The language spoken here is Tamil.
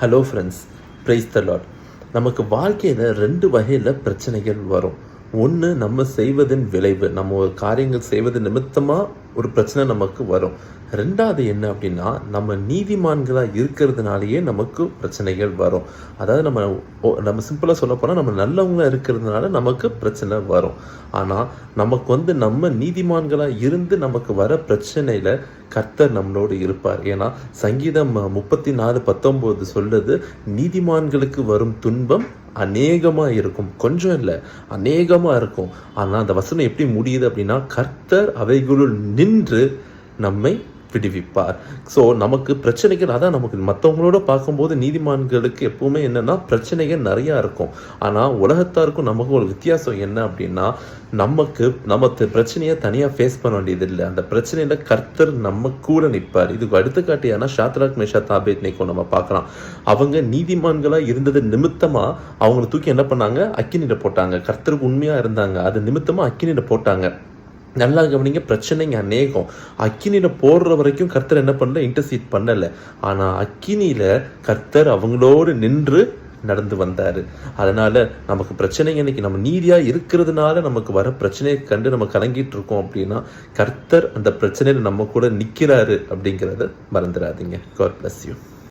Hello friends price the lot நமக்கு வாழ்க்கையில் ரெண்டு வகையில் பிரச்சனைகள் வரும். ஒன்று நம்ம செய்வதன் விளைவு. நம்ம ஒரு காரியங்கள் செய்வது நிமித்தமாக ஒரு பிரச்சனை நமக்கு வரும். ரெண்டாவது என்ன அப்படின்னா நம்ம நீதிமான்களாக இருக்கிறதுனாலயே நமக்கு பிரச்சனைகள் வரும். அதாவது நம்ம ஓ- நம்ம சிம்பிளாக சொல்ல போனால் நம்ம நல்லவங்களா இருக்கிறதுனால நமக்கு பிரச்சனை வரும். ஆனால் நமக்கு வந்து நம்ம நீதிமான்களாக இருந்து நமக்கு வர பிரச்சனையில் கர்த்தர் நம்மளோடு இருப்பார். ஏன்னா சங்கீதம் முப்பத்தி நாலு பத்தொம்போது சொல்லுது நீதிமான்களுக்கு வரும் துன்பம் அநேகமாக இருக்கும். கொஞ்சம் இல்லை அநேகமா இருக்கும். ஆனால் அந்த வசனம் எப்படி முடியுது அப்படின்னா கர்த்தர் அவைகளுள் நின்று நம்மை விடுவிப்பார். ஸோ நமக்கு பிரச்சனைகள் அதான் நமக்கு மற்றவங்களோட பார்க்கும்போது நீதிமான்களுக்கு எப்பவுமே என்னென்னா பிரச்சனைகள் நிறையா இருக்கும். ஆனால் உலகத்தாருக்கும் நமக்கு ஒரு வித்தியாசம் என்ன அப்படின்னா நமக்கு நம்ம பிரச்சனையை தனியாக ஃபேஸ் பண்ண வேண்டியது இல்லை அந்த பிரச்சனையில் கர்த்தர் நம்ம கூட நிற்பார். இதுக்கு எடுத்துக்காட்டியான ஷாத்ராக் மேஷா தாபேத் நிக்கோ நம்ம பார்க்கலாம். அவங்க நீதிமான்களாக இருந்தது நிமித்தமாக அவங்களை தூக்கி என்ன பண்ணாங்க? அக்கினிட போட்டாங்க. கர்த்தருக்கு உண்மையாக இருந்தாங்க. அது நிமித்தமாக அக்கினியில போட்டாங்க. நல்லா கவனிங்க பிரச்சனைங்க அநேகம். அக்கினியில் போடுற வரைக்கும் கர்த்தர் என்ன பண்ணல இன்டர்சீட் பண்ணலை. ஆனால் அக்கினியில் கர்த்தர் அவங்களோடு நின்று நடந்து வந்தார். அதனால் நமக்கு பிரச்சனைங்க இன்னைக்கு நம்ம நீதியாக இருக்கிறதுனால நமக்கு வர பிரச்சனையை கண்டு நம்ம கலங்கிட்டு இருக்கோம் அப்படின்னா கர்த்தர் அந்த பிரச்சனையில் நம்ம கூட நிற்கிறாரு அப்படிங்கிறத மறந்துடாதீங்க. God bless you